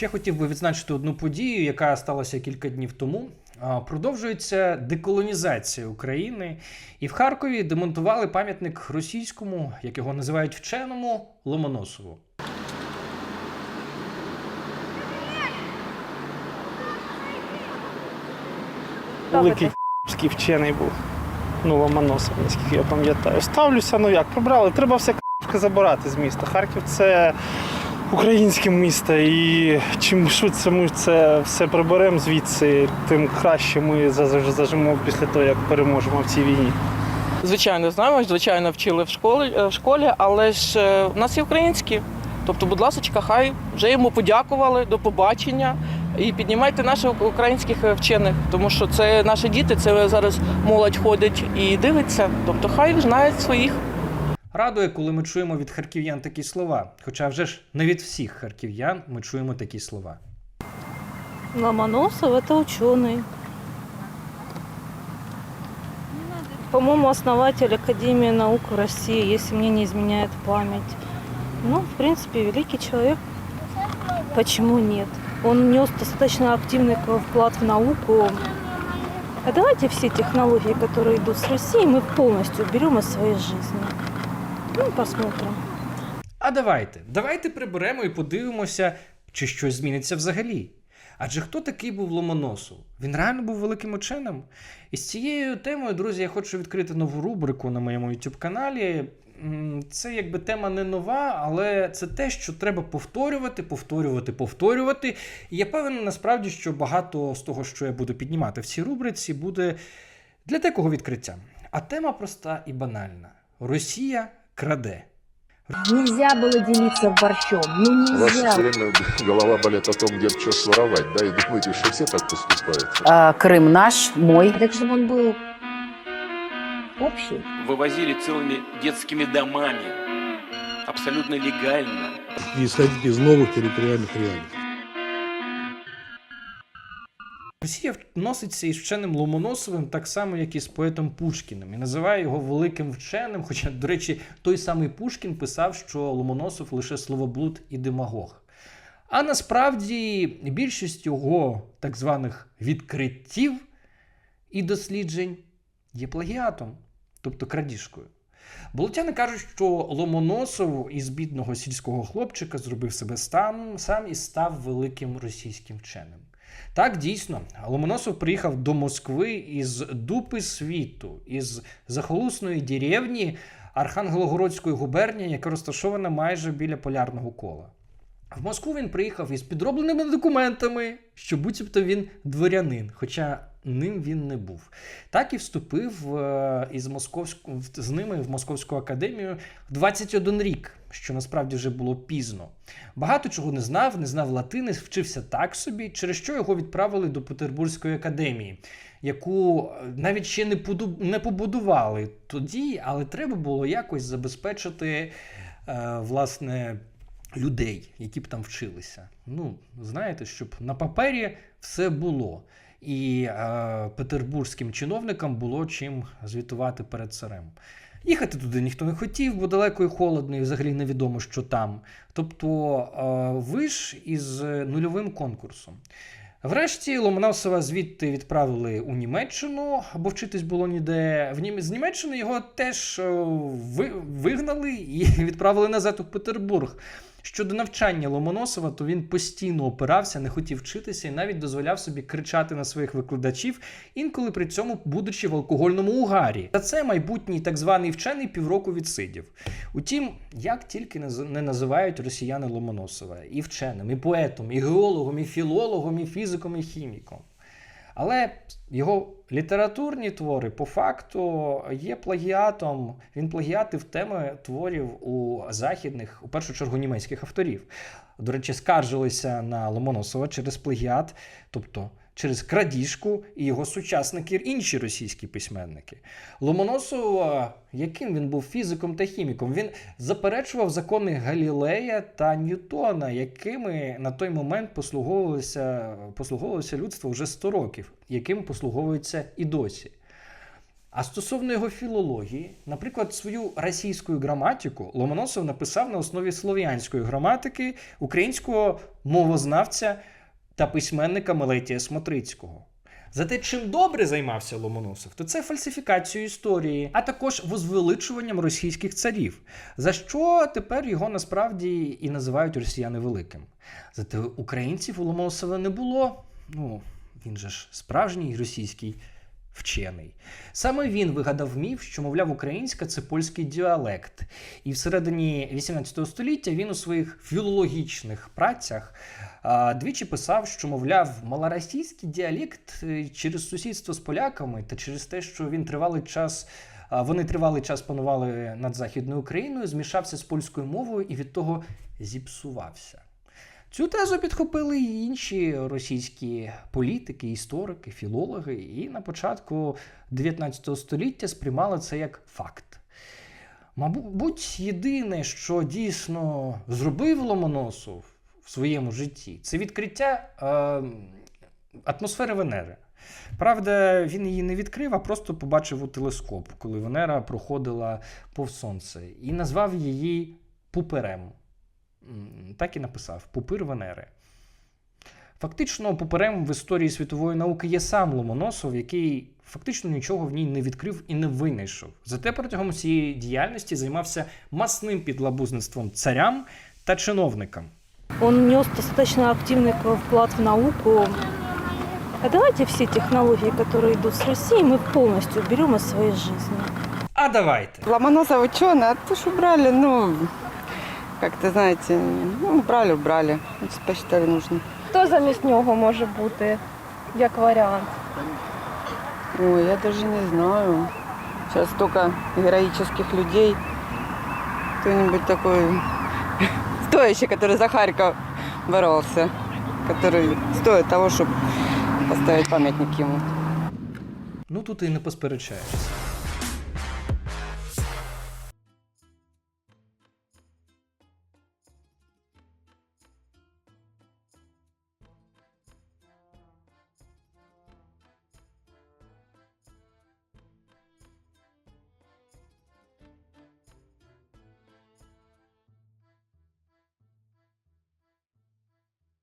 Ще хотів би відзначити одну подію, яка сталася кілька днів тому. Продовжується деколонізація України, і в Харкові демонтували пам'ятник російському, як його називають вченому Ломоносову. Великий вчений був. Ну, Ломоносов, наскільки я пам'ятаю. Ставлюся, ну як, прибрали. Треба все забирати з міста. Харків це українське місто. І чим швидше ми це все приберемо звідси, тим краще ми зажимо після того, як переможемо в цій війні. Звичайно, знаємо, звичайно, вчили в школі, е, в школі, але ж е, в нас є українські. Тобто, будь ласка, хай вже йому подякували, до побачення. І піднімайте наших українських е, вчених, тому що це наші діти, це зараз молодь ходить і дивиться. Тобто, хай знають своїх. Радує, коли ми чуємо від харків'ян такі слова. Хоча вже ж не від всіх харків'ян ми чуємо такі слова. Ломоносов это ученый. По-моему, основатель Академии наук России, если мне не изменяет память. Ну, в принципе, великий человек. Почему нет? Он внес достаточно активный к- вклад в науку. А давайте все технологии, которые идут с России, мы полностью уберем из своей жизни. Ну, посмотрим. А давайте, давайте приберемо і подивимося, чи щось зміниться взагалі. Адже хто такий був Ломоносов? Він реально був великим ученим. І з цією темою, друзі, я хочу відкрити нову рубрику на моєму YouTube каналі. Це якби тема не нова, але це те, що треба повторювати, повторювати, повторювати. І я певен насправді, що багато з того, що я буду піднімати в цій рубриці, буде для такого відкриття. А тема проста і банальна: Росія краде. Нельзя было делиться борщом. Ну У вас нельзя. все время голова болит о том, где что своровать, да, и думаете, что все так поступают. А, Крым наш, мой. Так чтобы он был общий. вывозили целыми детскими домами. Абсолютно легально. и исходить из новых территориальных реалий. Росія носиться із вченим Ломоносовим так само, як і з поетом Пушкіним, і називає його великим вченим. Хоча, до речі, той самий Пушкін писав, що Ломоносов лише словоблуд і демагог. А насправді більшість його так званих відкриттів і досліджень є плагіатом, тобто крадіжкою. Болотяни кажуть, що Ломоносов із бідного сільського хлопчика зробив себе сам, сам і став великим російським вченим. Так, дійсно, Ломоносов приїхав до Москви із дупи світу, із захолусної деревні Архангелогородської губернії, яка розташована майже біля полярного кола. В Москву він приїхав із підробленими документами, що буцімто він дворянин, хоча ним він не був. Так і вступив е, із Московську, з ними в Московську академію в 21 рік, що насправді вже було пізно. Багато чого не знав, не знав латини, вчився так собі, через що його відправили до Петербурзької академії, яку е, навіть ще не, поду- не побудували тоді, але треба було якось забезпечити е, власне людей, які б там вчилися. Ну, знаєте, щоб на папері все було. І е, петербурзьким чиновникам було чим звітувати перед царем. Їхати туди ніхто не хотів, бо далеко і холодно, і взагалі невідомо, що там. Тобто е, ви ж із нульовим конкурсом. Врешті Ломоносова звідти відправили у Німеччину, бо вчитись було ніде. В Нім... З Німеччини його теж е, ви... вигнали і відправили назад у Петербург. Щодо навчання Ломоносова, то він постійно опирався, не хотів вчитися і навіть дозволяв собі кричати на своїх викладачів, інколи при цьому будучи в алкогольному угарі. За це майбутній так званий вчений півроку відсидів. Утім, як тільки не називають росіяни Ломоносова і вченим, і поетом, і геологом, і філологом, і фізиком, і хіміком. Але його літературні твори по факту є плагіатом. Він плагіатив теми творів у західних, у першу чергу німецьких авторів. До речі, скаржилися на Ломоносова через плагіат, тобто через крадіжку і його сучасники інші російські письменники. Ломоносов, яким він був фізиком та хіміком, він заперечував закони Галілея та Ньютона, якими на той момент послуговувалося, послуговувалося людство вже 100 років, яким послуговується і досі. А стосовно його філології, наприклад, свою російську граматику Ломоносов написав на основі слов'янської граматики українського мовознавця та письменника Мелетія Смотрицького. Зате чим добре займався Ломоносов, то це фальсифікацією історії, а також возвеличуванням російських царів, за що тепер його насправді і називають росіяни великим. Зате українців у Ломоносова не було. Ну, він же ж справжній російський вчений. Саме він вигадав міф, що, мовляв, українська це польський діалект. І всередині 18 століття він у своїх філологічних працях а, двічі писав, що, мовляв, малоросійський діалект е, через сусідство з поляками та через те, що він тривалий час. Вони тривалий час панували над Західною Україною, змішався з польською мовою і від того зіпсувався. Цю тезу підхопили і інші російські політики, історики, філологи, і на початку 19 століття сприймали це як факт. Мабуть, єдине, що дійсно зробив Ломоносов в своєму житті, це відкриття е, атмосфери Венери. Правда, він її не відкрив, а просто побачив у телескоп, коли Венера проходила повз сонце, і назвав її пуперем М, Так і написав Пупир Венери. Фактично, пуперем в історії світової науки є сам Ломоносов, який фактично нічого в ній не відкрив і не винайшов. Зате протягом цієї діяльності займався масним підлабузництвом царям та чиновникам. Он внес достаточно активный к- вклад в науку. А давайте все технологии, которые идут с России, мы полностью уберем из своей жизни. А давайте. Ломоносов ученый, а то, что брали, ну, как-то, знаете, ну, брали, убрали. Посчитали нужно. Хто замість нього може бути як варіант? Ой, я даже не знаю. Сейчас столько героических людей. Кто-нибудь такой стоящий, который за Харьков боролся, который стоит того, чтобы поставить памятник ему. Ну тут і не посперечаєшся.